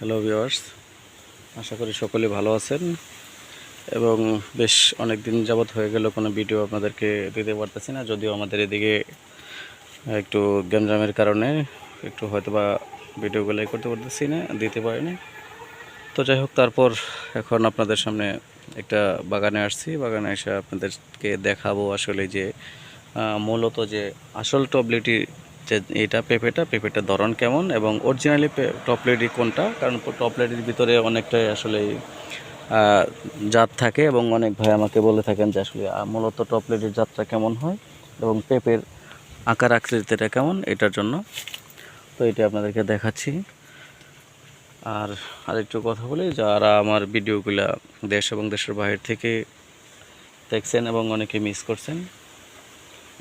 Hello viewers আশা করি সকলে ভালো আছেন এবং বেশ অনেক দিন যাবৎ হয়ে গেল কোনো ভিডিও আপনাদেরকে দিতে পারতেছি না। যদিও আমাদের এদিকে একটু গ্যামজামের কারণে একটু হয়তো বা ভিডিওগুলো করতে পারতেছি না, দিতে পারিনি। তো যাই হোক, তারপর এখন আপনাদের সামনে একটা বাগানে আসছি। বাগানে এসে আপনাদেরকে দেখাবো আসলে যে মূলত যে আসল টবলেটি যে এটা পেঁপেটা, পেঁপেটার ধরন কেমন এবং অরিজিনালি টপলেটি কোনটা? কারণ টপলেটির ভিতরে অনেকটাই আসলে জাত থাকে এবং অনেক ভাই আমাকে বলে থাকেন যে আসলে মূলত টপলেটির জাতটা কেমন হয় এবং পেঁপের আকার আকৃতিটা কেমন এটার জন্য। তো এটা আপনাদেরকে দেখাচ্ছি। আর আরেকটু কথা বলি, যারা আমার ভিডিওগুলো দেশ এবং দেশের বাইরে থেকে দেখছেন এবং অনেকে মিস করছেন,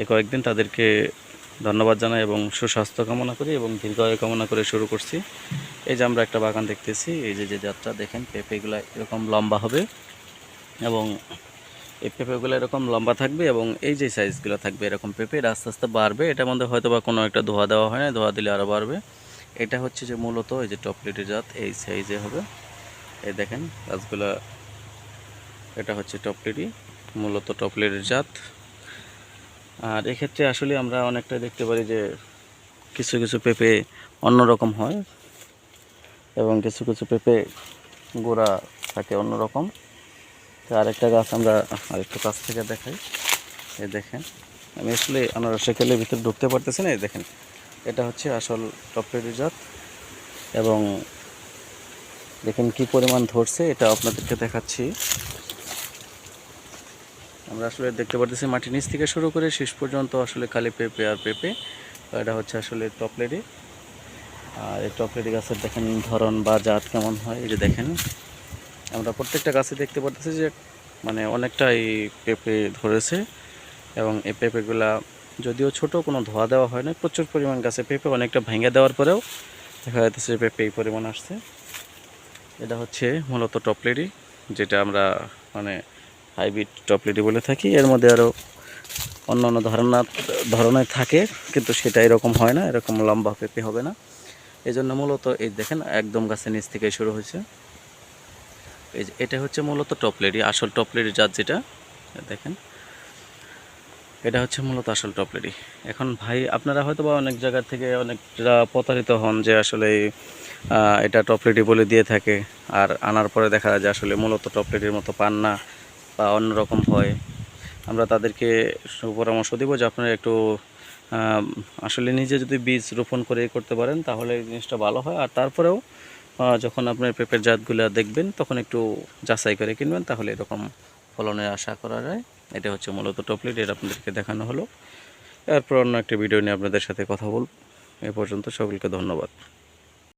এ কয়েকদিন তাদেরকে ধন্যবাদ জানাই এবং সুস্বাস্থ্য কামনা করি এবং দীর্ঘায়ু কামনা করে শুরু করছি। এই যে আমরা একটা বাগান দেখতেছি, এই যে যে যাত্রা দেখেন, পেঁপেগুলো এরকম লম্বা হবে এবং এই পেঁপেগুলো এরকম লম্বা থাকবে এবং এই যে সাইজগুলো থাকবে এরকম পেঁপে, এটা আস্তে আস্তে বাড়বে। এটার মধ্যে হয়তো বা কোনো একটা ধোয়া দেওয়া হয় না, ধোয়া দিলে আরও বাড়বে। এটা হচ্ছে যে মূলত এই যে টপলেটের জাত, এই সাইজে হবে। এই দেখেন, গাছগুলা, এটা হচ্ছে টপলেটি মূলত টপলেটের জাত। আর এক্ষেত্রে আসলে আমরা অনেকটা দেখতে পারি যে কিছু কিছু পেঁপে অন্যরকম হয় এবং কিছু কিছু পেঁপে গোড়া থাকে অন্যরকম। তো আরেকটা গাছ আমরা আরেকটু কাছ থেকে দেখাই। এই দেখেন, আমি আসলে আনারসে খেলে ভিতরে ঢুকতে পারতেছি না, এই দেখেন। এটা হচ্ছে আসল টপলেটের জাত এবং দেখেন কি পরিমাণ ধরছে, এটা আপনাদেরকে দেখাচ্ছি। আমরা আসলে দেখতে পারতেছি মাটির নিচ থেকে শুরু করে শেষ পর্যন্ত আসলে খালি পেঁপে আর পেঁপে। এটা হচ্ছে আসলে টপলেটি আর এই টপলেটি গাছের দেখেন ধরন বা জাত কেমন হয়, এই যে দেখেন। আমরা প্রত্যেকটা গাছে দেখতে পারতেছি যে মানে অনেকটাই পেঁপে ধরেছে এবং এই পেঁপেগুলা যদিও ছোট, কোনো ধোয়া দেওয়া হয় না প্রচুর পরিমাণ গাছে পেঁপে অনেকটা ভেঙে দেওয়ার পরেও দেখা যাচ্ছে যে পেঁপে এই পরিমাণ আসছে। এটা হচ্ছে মূলত টপলেটি যেটা আমরা মানে হাইব্রিড টপলেটি বলে থাকি। এর মধ্যে আরও অন্য অন্য ধরনা ধরনের থাকে, কিন্তু সেটা এরকম হয় না, এরকম লম্বা পেঁপে হবে না। এই জন্য মূলত এই দেখেন, একদম গাছের নিচ থেকে শুরু হয়েছে। এই যে, এটা হচ্ছে মূলত টপলেটি আসল টপলেটি জাত যেটা দেখেন। এটা হচ্ছে মূলত আসল টপলেটি এখন ভাই, আপনারা হয়তো বা অনেক জায়গা থেকে অনেকটা প্রতারিত হন যে আসলে এটা টপলেটি বলে দিয়ে থাকে, আর আনার পরে দেখা যায় যে আসলে মূলত টপলেটির মতো পান না। বা অন্যরকম হয়, আমরা তাদেরকে সুপরামর্শ দেবো যে আপনারা একটু আসলে নিজে যদি বীজ রোপণ করে করতে পারেন তাহলে জিনিসটা ভালো হয়। আর তারপরেও যখন আপনার পেঁপের জাতগুলো দেখবেন, তখন একটু যাচাই করে কিনবেন তাহলে এরকম ফলনের আশা করা যায়। এটা হচ্ছে মূলত টপলেট এটা আপনাদেরকে দেখানো হলো। এরপর অন্য একটা ভিডিও নিয়ে আপনাদের সাথে কথা বলব। এ পর্যন্ত সকলকে ধন্যবাদ।